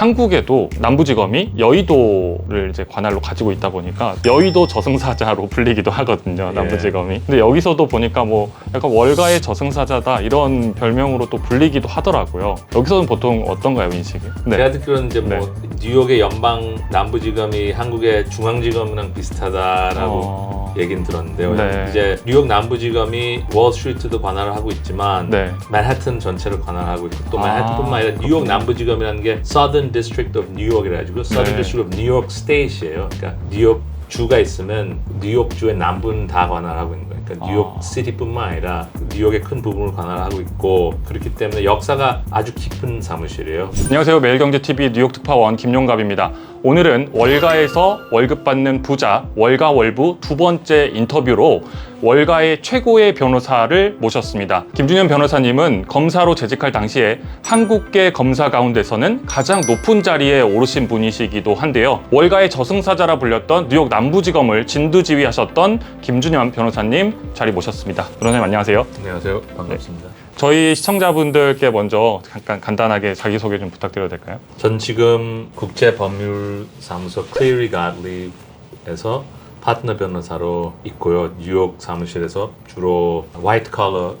한국에도 남부지검이 여의도를 이제 관할로 가지고 있다 보니까 여의도 저승사자로 불리기도 하거든요. 예. 남부지검이. 근데 여기서도 보니까 뭐 약간 월가의 저승사자다 이런 별명으로 또 불리기도 하더라고요. 여기서는 보통 어떤가요, 인식이? 제가 듣기로는 이제 뭐 네. 뉴욕의 연방 남부지검이 한국의 중앙지검이랑 비슷하다라고 어... 얘기는 들었는데요. 네. 이제 뉴욕 남부지검이 월스트리트도 관할을 하고 있지만 네. 맨하튼 전체를 관할하고 있고 또 아, 맨하튼뿐만 아니라 뉴욕 남부지검이라는 게 Southern District of New York이라 가지고 Southern 네. District of New York State이에요. 그러니까 뉴욕 주가 있으면 뉴욕 주의 남부는 다 관할하고 있는 거예요. 그러니까 뉴욕 아. 시티뿐만 아니라 뉴욕의 큰 부분을 관할하고 있고 그렇기 때문에 역사가 아주 깊은 사무실이에요. 안녕하세요. 매일경제TV 뉴욕 특파원 김용갑입니다. 오늘은 월가에서 월급 받는 부자, 월가월부 두 번째 인터뷰로 월가의 최고의 변호사를 모셨습니다. 김준현 변호사님은 검사로 재직할 당시에 한국계 검사 가운데서는 가장 높은 자리에 오르신 분이시기도 한데요. 월가의 저승사자라 불렸던 뉴욕 남부지검을 진두지휘하셨던 김준현 변호사님 자리 모셨습니다. 변호사님 안녕하세요. 안녕하세요. 반갑습니다. 저희 시청자분들께 먼저 잠깐 간단하게 자기소개 좀 부탁드려도 될까요? 전 지금 국제 법률 사무소 클리리 갓리에서 파트너 변호사로 있고요. 뉴욕 사무실에서 주로 화이트 컬러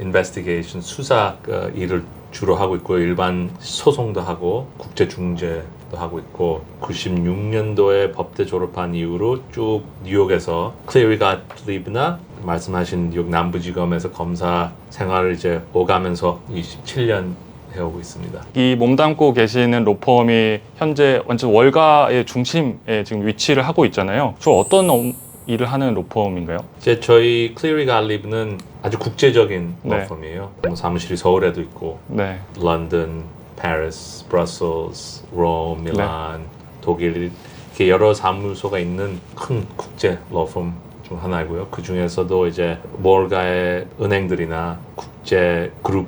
인베스티게이션 수사 어, 일을 주로 하고 있고요. 일반 소송도 하고 국제 중재도 하고 있고 96년도에 법대 졸업한 이후로 쭉 뉴욕에서 클리리 갓리나 말씀하신 뉴욕 남부지검에서 검사 생활을 이제 오가면서 27년 해오고 있습니다. 이 몸담고 계시는 로펌이 현재 완전 월가의 중심에 지금 위치를 하고 있잖아요. 주로 어떤 업- 일을 하는 로펌인가요? 이제 저희 클리리 갈리브는 아주 국제적인 네. 로펌이에요. 뭐 사무실이 서울에도 있고 네. 런던, 파리스, 브러셀스, 롬, 네. 밀란, 독일 이렇게 여러 사무소가 있는 큰 국제 로펌 중 하나이고요. 그 중에서도 이제 몰가의 은행들이나 국제 그룹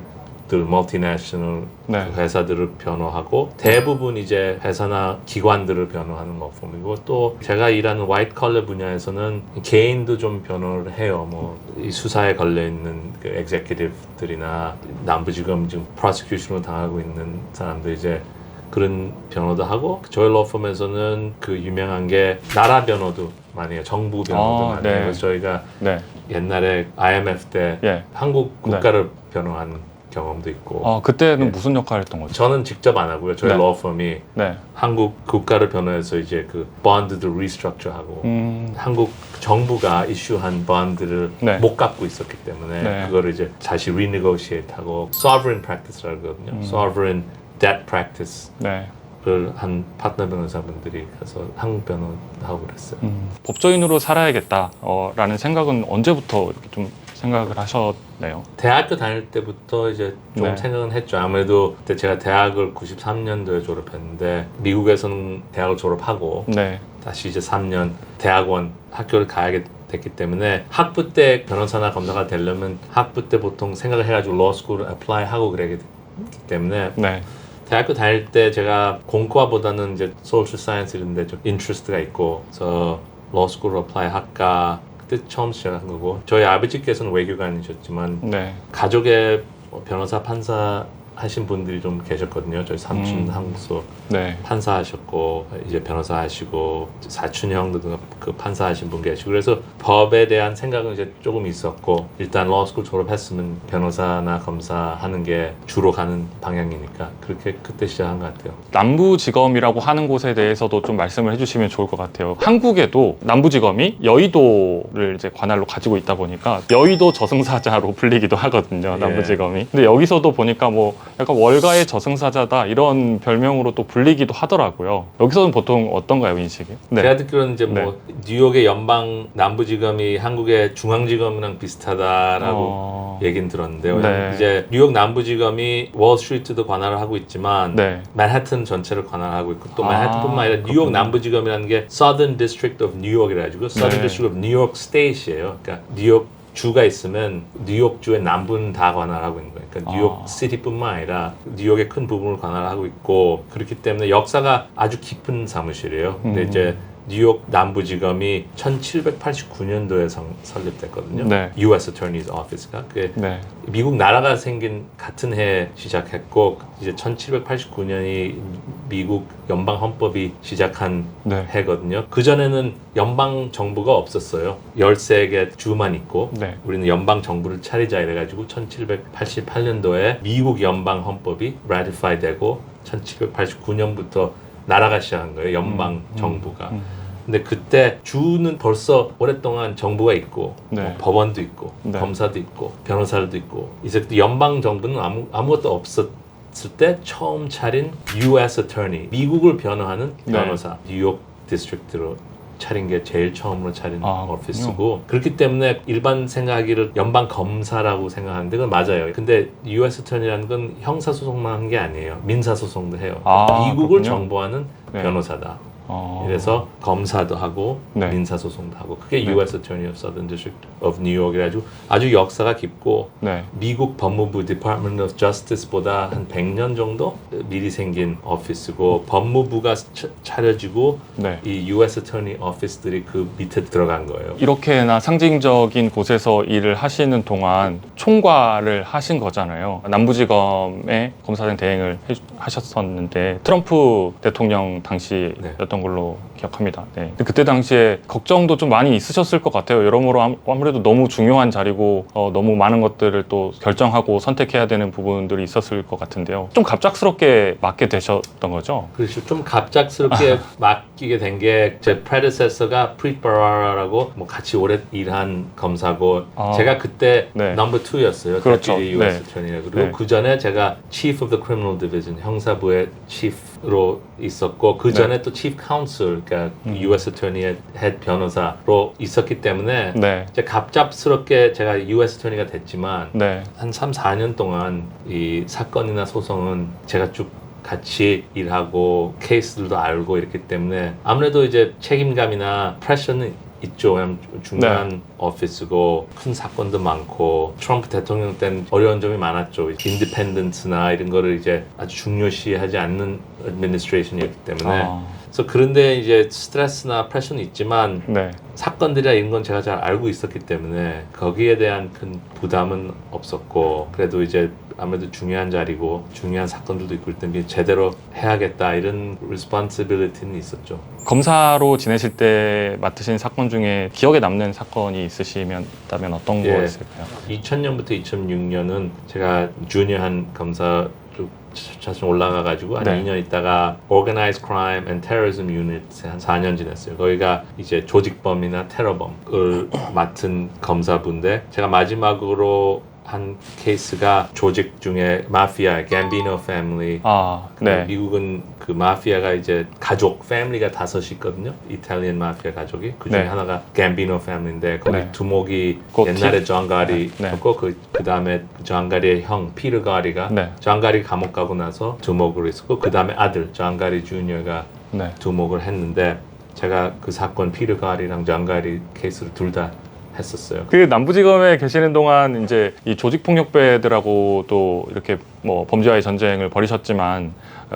들, 멀티내셔널 네. 그 회사들을 변호하고 대부분 이제 회사나 기관들을 변호하는 로펌이고 또 제가 일하는 화이트 컬러 분야에서는 개인도 좀 변호를 해요. 뭐 이 수사에 걸려 있는 그 엑제큐티브들이나 남부지검 지금 프로세큐션으로 당하고 있는 사람들 이제 그런 변호도 하고 저희 로펌에서는 그 유명한 게 나라 변호도 많이 해요. 정부 변호도 아, 많이 네. 해요. 그래서 저희가 네. 옛날에 IMF 때 예. 한국 국가를 변호한 경험도 있고 아, 그때는 네. 무슨 역할을 했던 거죠? 저는 직접 안 하고요. 저희 네. 로펌이 네. 한국 국가를 변호해서 이제 그 본드들 리스트럭처하고 음. 한국 정부가 이슈한 본드를 네. 못 갚고 있었기 때문에 네. 그거를 이제 다시 renegotiate하고 sovereign practice라고 그러거든요. 음. sovereign debt practice를 네. 한 파트너 변호사분들이 가서 한국 변호하고 그랬어요. 음. 법조인으로 살아야겠다라는 생각은 언제부터 이렇게 좀 생각을 하셨나요? 대학교 다닐 때부터 이제 좀 네. 생각은 했죠. 아무래도 그때 제가 대학을 93년도에 졸업했는데 미국에서는 대학을 졸업하고 네. 다시 이제 3년 대학원 학교를 가야 됐기 때문에 학부 때 변호사나 검사가 되려면 학부 때 보통 생각을 해가지고 로스쿨을 어플라이 하고 그러기 때문에 네. 대학교 다닐 때 제가 공과보다는 이제 소셜 사이언스 이런 데 좀 인트레스트가 있고 그래서 로스쿨을 어플라이 할까 그때 처음 시작한 거고 저희 아버지께서는 외교관이셨지만 네. 가족의 뭐 변호사 판사 하신 분들이 좀 계셨거든요. 저희 삼촌 음. 한국서 네. 판사 하셨고 이제 변호사 하시고 사촌 형도 그 판사 하신 분 계시고 그래서 법에 대한 생각은 이제 조금 있었고 일단 로스쿨 졸업했으면 변호사나 검사 하는 게 주로 가는 방향이니까 그렇게 그때 시작한 것 같아요. 남부지검이라고 하는 곳에 대해서도 좀 말씀을 해주시면 좋을 것 같아요. 한국에도 남부지검이 여의도를 이제 관할로 가지고 있다 보니까 여의도 저승사자로 불리기도 하거든요. 예. 남부지검이. 근데 여기서도 보니까 뭐 약간 월가의 저승사자다 이런 별명으로 또 불리기도 하더라고요. 여기서는 보통 어떤가요, 인식이? 네. 제가 듣기로는 이제 뭐 뉴욕의 연방 남부지검이 한국의 중앙지검이랑 비슷하다라고 어... 얘기는 들었는데요. 네. 이제 뉴욕 남부지검이 월스트리트도 관할을 하고 있지만 네. 맨하튼 전체를 관할하고 있고 또 아, 맨하튼뿐만 아니라 뉴욕 그렇군요. 남부지검이라는 게 Southern District of New York이라 가지고 Southern 네. District of New York State이에요. 그러니까 뉴욕 주가 있으면 뉴욕 주의 남부는 다 관할하고 있는 거예요. 그러니까 뉴욕 아. 시티뿐만 아니라 뉴욕의 큰 부분을 관할하고 있고 그렇기 때문에 역사가 아주 깊은 사무실이에요. 근데 음. 이제 뉴욕 남부지검이 1789년도에 설립됐거든요. 네. U.S. Attorney's Office가 그게 네. 미국 나라가 생긴 같은 해에 시작했고 이제 1789년이 미국 연방 헌법이 시작한 네. 해거든요. 그 전에는 연방 정부가 없었어요. 13개 주만 있고 네. 우리는 연방 정부를 차리자 이래 가지고 1788년도에 미국 연방 헌법이 ratify 되고 1789년부터 나라가 시작한 거예요. 연방 정부가. 음. 근데 그때 주는 벌써 오랫동안 정부가 있고 네. 뭐 법원도 있고 네. 검사도 있고 변호사도 있고 이제 그 연방 정부는 아무 아무것도 없었 을 때 처음 차린 U.S. Attorney 미국을 변호하는 네. 변호사 뉴욕 디스트릭트로 차린 게 제일 처음으로 차린 아, 오피스고 그렇기 때문에 일반 생각하기를 연방 검사라고 생각하는데 그건 맞아요. 근데 U.S. Attorney라는 건 형사 소송만 한 게 아니에요. 민사 소송도 해요. 아, 미국을 그렇군요. 정보하는 네. 변호사다. 어. 그래서 검사도 하고 네. 민사 소송도 하고 그게 네. U.S. Attorney of Southern District of New York이라고 아주 역사가 깊고 네. 미국 법무부 Department of Justice보다 한 100년 정도 미리 생긴 오피스고 법무부가 차- 차려지고 네. 이 U.S. Attorney 오피스들이 그 밑에 들어간 거예요. 이렇게나 상징적인 곳에서 일을 하시는 동안 총괄을 하신 거잖아요. 남부지검의 검사장 대행을 해- 하셨었는데 트럼프 대통령 당시였던 걸로 기억합니다. 네. 그때 당시에 걱정도 좀 많이 있으셨을 것 같아요. 여러모로 아무- 아무래도 너무 중요한 자리고 어, 너무 많은 것들을 또 결정하고 선택해야 되는 부분들이 있었을 것 같은데요. 좀 갑작스럽게 맡게 되셨던 거죠. 그렇죠. 좀 갑작스럽게 맡기게 된 게 제 predecessor가 프리트 바라라고 뭐 같이 오래 일한 검사고 아. 제가 그때 네. 넘버 2였어요. 그렇죠. 네. 그리고 네. 그 전에 제가 chief of the criminal division 형사부의 chief 로 있었고 그 네. 전에 또 chief counsel 그러니까 음. US attorney의 head 변호사로 있었기 때문에 네. 이제 갑작스럽게 제가 US attorney가 됐지만 네. 한 3, 4년 동안 이 사건이나 소송은 제가 쭉 같이 일하고 케이스들도 알고 이렇기 때문에 아무래도 이제 책임감이나 프레셔는 있죠. 왜냐면 중요한 네. 오피스고 큰 사건도 많고 트럼프 대통령 때는 어려운 점이 많았죠. 인디펜던스나 이런 거를 이제 아주 중요시하지 않는 애드미니스트레이션이었기 때문에 아, 그래서 그런데 이제 스트레스나 프레셔는 있지만 네. 사건들이나 이런 건 제가 잘 알고 있었기 때문에 거기에 대한 큰 부담은 없었고 그래도 이제 아무래도 중요한 자리고 중요한 사건들도 있고 그럴 때 제대로 해야겠다 이런 responsibility는 있었죠. 검사로 지내실 때 맡으신 사건 중에 기억에 남는 사건이 있으시면 다면 어떤 예. 거였을까요? 2000년부터 2006년은 제가 주니어한 검사 쭉 차츰 올라가 가지고 한 네. 2년 있다가 Organized Crime and Terrorism Unit에 한 4년 지냈어요. 거기가 이제 조직범이나 테러범을 맡은 검사분데 제가 마지막으로 한 케이스가 조직 중에 마피아, 갬비노 패밀리 아, 그 네. 미국은 그 마피아가 이제 가족, 패밀리가 다섯이 있거든요. 이탈리안 마피아 가족이 그 중에 네. 하나가 갬비노 패밀리인데 거기 네. 두목이 그 옛날에 티- 존 가리였고 네. 그 그 다음에 존 가리의 형 피르 가리가 네. 존 가리 감옥 가고 나서 두목으로 있었고 그 다음에 아들 존 가리 주니어가 네. 두목을 했는데 제가 그 사건 피르 가리랑 존 가리 케이스를 둘 다 했었어요. 그 남부지검에 계시는 동안 이제 이 조직 폭력배들하고 또 이렇게 뭐 범죄와의 전쟁을 벌이셨지만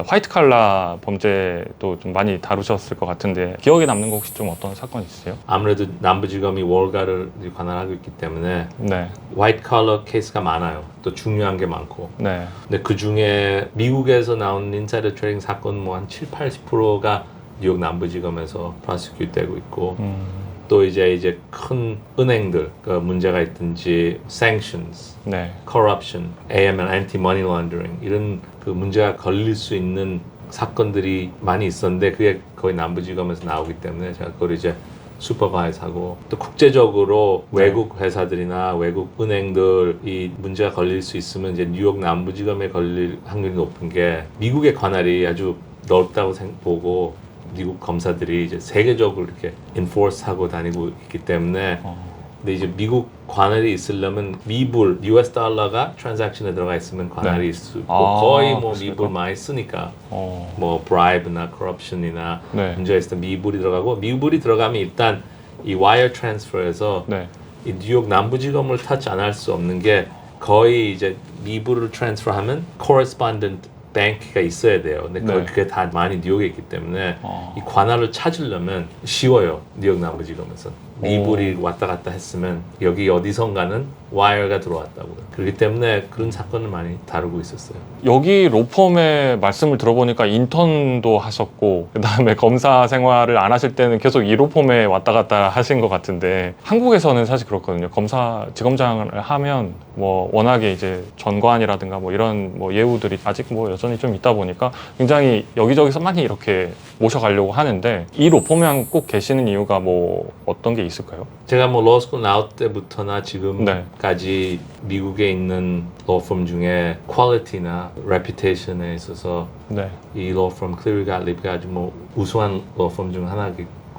화이트 칼라 범죄도 좀 많이 다루셨을 것 같은데 기억에 남는 거 혹시 좀 어떤 사건 있으세요? 아무래도 남부지검이 월가를 관할하고 있기 때문에 네. 화이트 컬러 케이스가 많아요. 또 중요한 게 많고. 네. 근데 그 중에 미국에서 나온 인사이더 트레이딩 사건 뭐 한 7, 80%가 뉴욕 남부지검에서 프로시큐트 되고 있고 음, 또 이제 이제 큰 은행들 그 문제가 있든지 sanctions, 네. corruption, AML, anti-money laundering 이런 그 문제가 걸릴 수 있는 사건들이 많이 있었는데 그게 거의 남부지검에서 나오기 때문에 제가 그걸 이제 슈퍼바이즈하고 또 국제적으로 네. 외국 회사들이나 외국 은행들 이 문제가 걸릴 수 있으면 이제 뉴욕 남부지검에 걸릴 확률이 높은 게 미국의 관할이 아주 넓다고 생- 보고 미국 검사들이 이제 세계적으로 이렇게 enforce하고 다니고 있기 때문에 어, 근데 이제 미국 관할이 있으려면 미불, US 달러가 트랜잭션에 들어가 있으면 관할이 네. 있을 수 있고 아, 거의 뭐 그렇습니까? 미불 많이 쓰니까 어, 뭐 브라이브나 corruption이나 네. 문제가 때 미불이 들어가고 미불이 들어가면 일단 이 와이어 트랜스퍼에서 네. 이 뉴욕 남부지검을 터치 안 할 수 없는 게 거의 이제 미불을 트랜스퍼하면 correspondent 뱅크가 있어야 돼요. 근데 그- 네. 그게 다 많이 뉴욕에 있기 때문에 어. 이 관할을 찾으려면 쉬워요. 뉴욕 남부지검에서. 오. 리블이 왔다 갔다 했으면 여기 어디선가는 와이어가 들어왔다고. 그렇기 때문에 그런 사건을 많이 다루고 있었어요. 여기 로펌의 말씀을 들어보니까 인턴도 하셨고 그다음에 검사 생활을 안 하실 때는 계속 이 로펌에 왔다 갔다 하신 것 같은데 한국에서는 사실 그렇거든요. 검사 지검장을 하면 뭐 워낙에 이제 전관이라든가 뭐 이런 뭐 예우들이 아직 뭐 여전히 좀 있다 보니까 굉장히 여기저기서 많이 이렇게 모셔가려고 하는데 이 로펌에 꼭 계시는 이유가 뭐 어떤 게 있을까요? 제가 뭐 로스쿨 나올 때부터나 네. 지금까지 미국에 있는 로펌 중에 퀄리티나 레퓨테이션에 있어서 네. 이 로펌 클리리 갓립가 아주 뭐 우수한 로펌 중 하나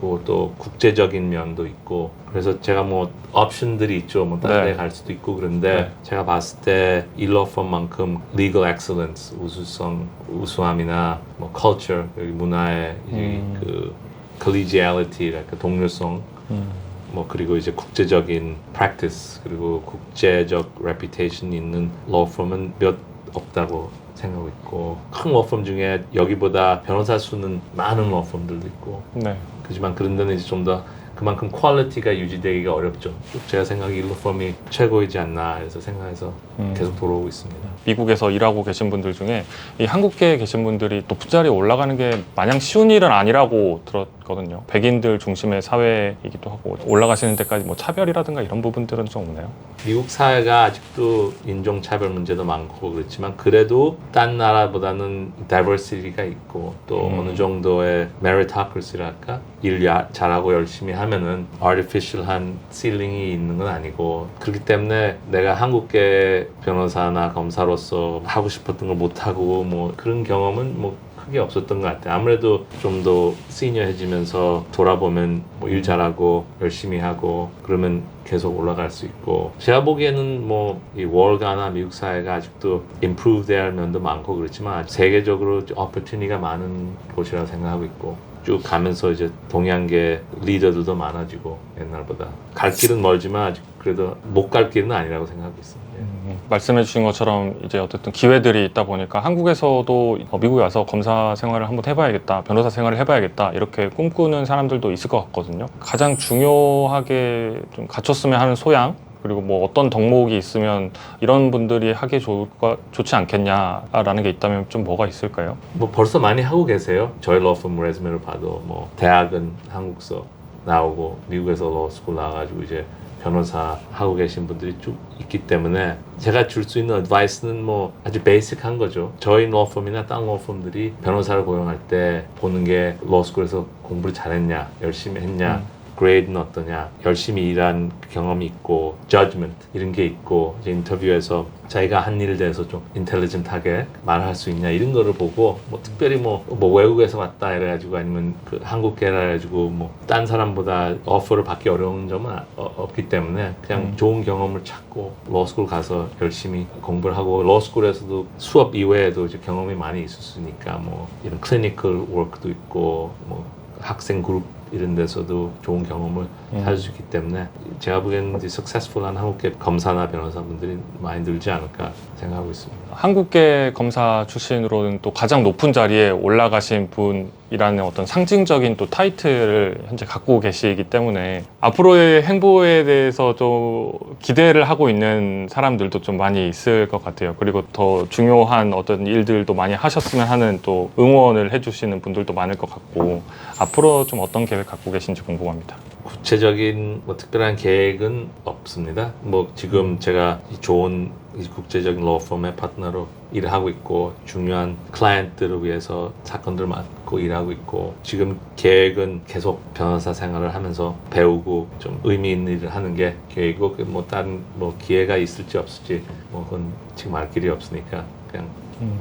겠고 또 국제적인 면도 있고 그래서 제가 뭐 옵션들이 있죠 뭐 다른 네. 데갈 수도 있고 그런데 네. 제가 봤을 때이 로펌만큼 legal excellence 우수성 우수함이나 뭐 culture 문화의 이 음. 그 collegiality 그 동료성 음. 뭐 그리고 이제 국제적인 practice 그리고 국제적 reputation 있는 law firm은 몇 없다고 생각하고 있고 큰 firm 중에 여기보다 변호사 수는 많은 firm들도 있고 네. 그지만 그런 데는 이제 좀 더 그만큼 퀄리티가 유지되기가 어렵죠. 쭉 제가 생각이 이 law firm이 최고이지 않나 해서 생각해서 음. 계속 돌아오고 있습니다. 미국에서 일하고 계신 분들 중에 이 한국계에 계신 분들이 높은 자리에 올라가는 게 마냥 쉬운 일은 아니라고 들었 거든요. 백인들 중심의 사회이기도 하고 올라가시는 데까지 뭐 차별이라든가 이런 부분들은 좀 없나요? 미국 사회가 아직도 인종차별 문제도 많고 그렇지만 그래도 딴 나라보다는 다이버시티가 있고 또 음. 어느 정도의 meritocracy랄까 일 야- 잘하고 열심히 하면은 artificial한 실링이 있는 건 아니고 그렇기 때문에 내가 한국계 변호사나 검사로서 하고 싶었던 걸 못하고 뭐 그런 경험은 뭐 크게 없었던 것 같아요. 아무래도 좀 더 시니어해지면서 돌아보면 뭐 일 잘하고 열심히 하고 그러면 계속 올라갈 수 있고. 제가 보기에는 뭐 이 월가나 미국 사회가 아직도 improve 할 면도 많고 그렇지만 세계적으로 opportunity가 많은 곳이라고 생각하고 있고. 쭉 가면서 이제 동양계 리더들도 많아지고 옛날보다. 갈 길은 멀지만 아직 그래도 못 갈 길은 아니라고 생각하고 있습니다. 음, 말씀해 주신 것처럼 이제 어쨌든 기회들이 있다 보니까 한국에서도 어, 미국에 와서 검사 생활을 한번 해봐야겠다, 변호사 생활을 해봐야겠다 이렇게 꿈꾸는 사람들도 있을 것 같거든요. 가장 중요하게 좀 갖췄으면 하는 소양 그리고 뭐 어떤 덕목이 있으면 이런 분들이 하기 좋을까 좋지 않겠냐라는 게 있다면 좀 뭐가 있을까요? 뭐 벌써 많이 하고 계세요. 저희 러펌 레즈메를 봐도 뭐 대학은 한국서 나오고 미국에서 로스쿨 나와가지고 이제 변호사 하고 계신 분들이 쭉 있기 때문에 제가 줄 수 있는 어드바이스는 뭐 아주 베이직한 거죠. 저희 로펌이나 딴 로펌들이 변호사를 고용할 때 보는 게 로스쿨에서 공부를 잘했냐, 열심히 했냐, 그레이드는 어떠냐, 열심히 일한 경험이 있고, judgment 이런 게 있고, 이제 인터뷰에서 자기가 한 일에 대해서 좀 인텔리전트하게 말할 수 있냐 이런 거를 보고 뭐 특별히 뭐, 뭐 외국에서 왔다 이래가지고 아니면 그 한국계라 해가지고 뭐 딴 사람보다 어퍼를 받기 어려운 점은 아- 어- 없기 때문에 그냥 음. 좋은 경험을 찾고 로스쿨 가서 열심히 공부를 하고 로스쿨에서도 수업 이외에도 이제 경험이 많이 있었으니까 뭐 이런 클리니컬 워크도 있고 뭐 학생 그룹 이런 데서도 좋은 경험을 음. 찾을 수 있기 때문에 제가 보기에는 이제 석세스풀한 한국계 검사나 변호사분들이 많이 늘지 않을까 생각하고 있습니다. 한국계 검사 출신으로는 또 가장 높은 자리에 올라가신 분 이라는 어떤 상징적인 또 타이틀을 현재 갖고 계시기 때문에 앞으로의 행보에 대해서 좀 기대를 하고 있는 사람들도 좀 많이 있을 것 같아요. 그리고 더 중요한 어떤 일들도 많이 하셨으면 하는 또 응원을 해주시는 분들도 많을 것 같고 앞으로 좀 어떤 계획 갖고 계신지 궁금합니다. 구체적인 뭐 특별한 계획은 없습니다. 뭐 지금 제가 이 좋은 이 국제적인 로펌의 파트너로 일을 하고 있고 중요한 클라이언트를 위해서 사건들 맡고 일하고 있고 지금 계획은 계속 변호사 생활을 하면서 배우고 좀 의미 있는 일을 하는 게 계획이고 그뭐 다른 뭐 기회가 있을지 없을지 뭐 그건 지금 알 길이 없으니까 그냥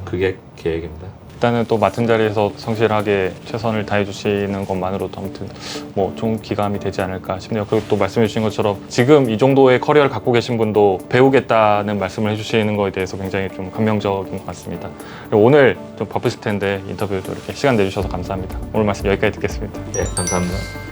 그게 계획입니다. 일단은 또 맡은 자리에서 성실하게 최선을 다해 주시는 것만으로도 아무튼 뭐 좋은 기감이 되지 않을까 싶네요. 그리고 또 말씀해 주신 것처럼 지금 이 정도의 커리어를 갖고 계신 분도 배우겠다는 말씀을 해주시는 거에 대해서 굉장히 좀 감명적인 것 같습니다. 오늘 좀 바쁘실 텐데 인터뷰도 이렇게 시간 내주셔서 감사합니다. 오늘 말씀 여기까지 듣겠습니다. 네, 감사합니다.